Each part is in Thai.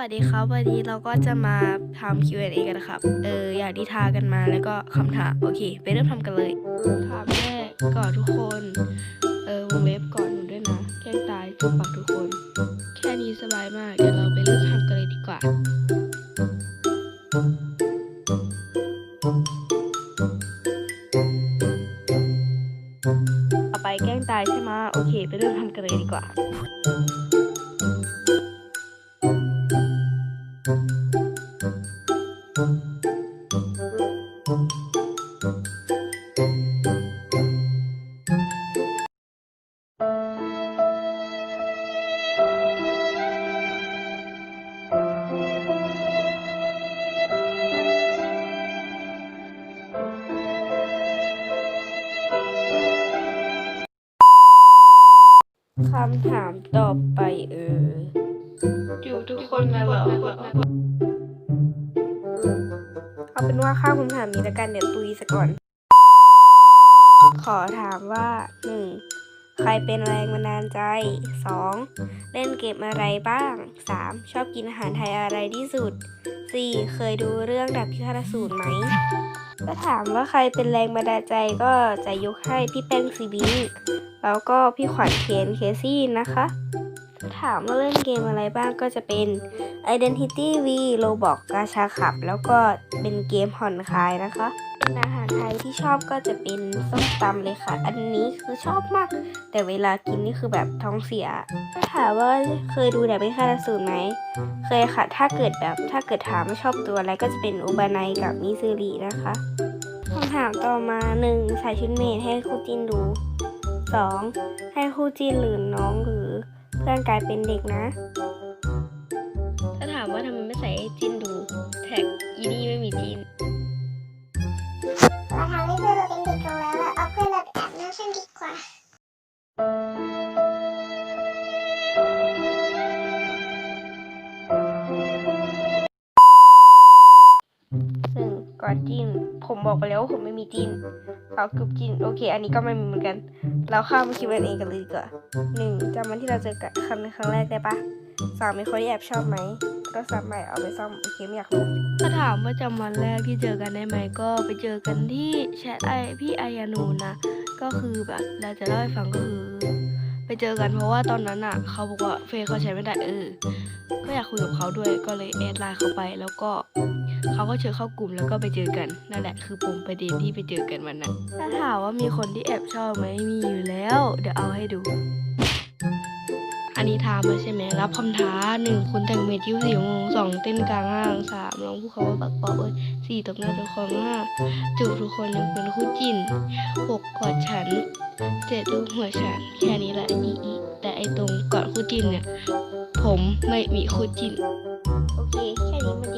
วัสดีครับ วันนี้เราก็จะมาทำ Q&A กันนะครับ เอออย่างที่ทากันมาแล้วก็คำถาม โอเค ไปเริ่มทำกันเลยถามแรกก่อนทุกคน เออวงเล็บก่อนหนูด้วยนะแกล้งตายจุกปากทุกคน แค่นี้สบายมาก เดี๋ยวเราไปเริ่มทำกันเลยดีกว่า ต่อไปแกล้งตายใช่ไหมโอเค ไปเริ่มทำกันเลยดีกว่า คำถามต่อไปเออ อยู่ทุกคนนะเหรอเอาเป็นว่าข้ามคำถามนี้แล้วกันเดี๋ยวตุยซะก่อน ขอถามว่าหนึ่งใครเป็นแรงบันดาลใจสองเล่นเกมอะไรบ้างสามชอบกินอาหารไทยอะไรที่สุดสี่เคยดูเรื่องดับพิฆาตสูตรไหมถ้าถามว่าใครเป็นแรงบันดาลใจก็จะยกให้พี่แป้งซีบิงแล้วก็พี่ขวัญเคนเคซี่นะคะ ถามว่าเล่นเกมอะไรบ้างก็จะเป็น Identity V Roblox กาชาขับ แล้วก็เป็นเกมผ่อนคลายนะคะอาหารไทยที่ชอบก็จะเป็นส้มตำเลยค่ะ อันนี้คือชอบมาก แต่เวลากินนี่คือแบบท้องเสีย ถามว่าเคยดูแบบไม่ค่าสูตรไหม เคยค่ะ ถ้าเกิดแบบถ้าเกิดถามว่าชอบตัวอะไรก็จะเป็นอุบาไนกับมิซูรินะคะคำถามต่อมาหนึ่งใส่ชุดเมดให้คู่จินดูสองให้คู่จินหรือน้องหรือ เพื่อนกลายเป็นเด็กนะ ก่อนจิ้นผมบอกไปแล้วว่าผมไม่มีจิ้นเอากึบจิ้นโอเค อันนี้ก็ไม่มีเหมือนกัน เราเข้ามาคิดกันเองกันเลยดีกว่าหนึ่งจำวันที่เราเจอกันครั้งครั้งแรกได้ปะสองมีคนที่แอบชอบไหมก็สามใหม่เอาไปซ่อมโอเคไม่อยากรู้ถ้าถามว่าจำวันแรกที่เจอกันได้ไหมก็ไปเจอกันที่แชทไอพี่ไอยานูนะก็คือแบบเราจะเล่าให้ฟังก็คือไปเจอกันเพราะว่าตอนนั้นอะเขาบอกว่าเฟซเขาใช้ไม่ได้เออ ก็อยากคุยกับเขาด้วยก็เลยแอดไลน์เขาไปแล้วก็ เขาก็เชิญเข้ากลุ่มแล้วก็ไปเจอกันนั่นแหละคือปมประเด็นที่ไปเจอกันวันนั้นถ้าถามว่ามีคนที่แอบชอบไหมมีอยู่แล้ว เดี๋ยวเอาให้ดู อันนี้ถามมาใช่ไหมรับคำท้าหนึ่งคุณแต่งเมดยี่สิบสี่โมงสองเต้นกลางห้างสามร้องผู้เขาว่าปักปอบเอ้ยสี่ตบหน้าตัวของห้าจูบทุกคนยังเป็นคู่จินหกกอดฉันเจ็ดรูปหัวฉันแค่นี้แหละอีอีแต่ไอตรงกอดคู่จินเนี่ย ผมไม่มีคู่จินโอเค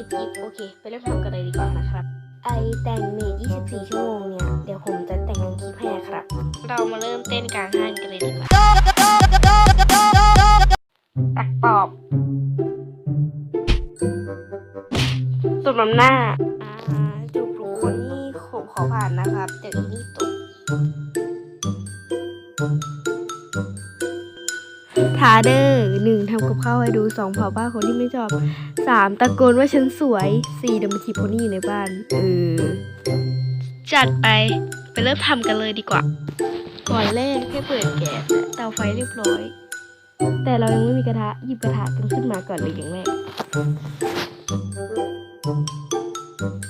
แค่นี้มันจิบจิบโอเค ไปเริ่มทำกันเลยดีกว่านะครับ ไอแต่งเมด24 ชั่วโมงเนี่ย เดี๋ยวผมจะแต่งงานคลิปให้ครับ เรามาเริ่มเต้นกลางห้างกันเลยดีกว่าตักปอบสุดลำหน้าอ่าจูบทุกคนนี่ผมขอผ่านนะครับ เดี๋ยวอีนี่ตก ทาเดอร์หนึ่งทำกับข้าวให้ดูสองเผาบ้านคนที่ไม่ชอบสามตะโกนว่าฉันสวยสี่เดินมาถีโพนที่อยู่ในบ้านเออจัดไปไปเริ่มทำกันเลยดีกว่า ก่อนแรกให้เปิดแก๊สและเตาไฟเรียบร้อย แต่เรายังไม่มีกระทะหยิบกระทะกันขึ้นมาก่อนเลยอย่างแรก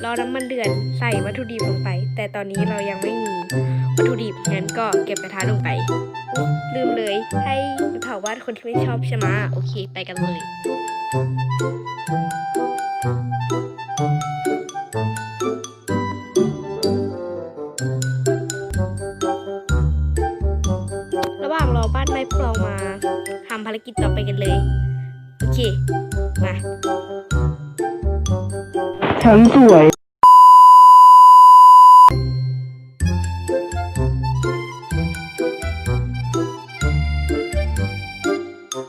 รอน้ำมันเดือดใส่วัตถุดิบลงไป แต่ตอนนี้เรายังไม่มีวัตถุดิบงั้นก็เก็บกระทะลงไปลืมเลย ให้เผาว่าคนที่ไม่ชอบใช่ไหมโอเค ไปกันเลยระหว่างรอบ้านไม้พลองมาทำภารกิจต่อไปกันเลย โอเค มา ฉันสวย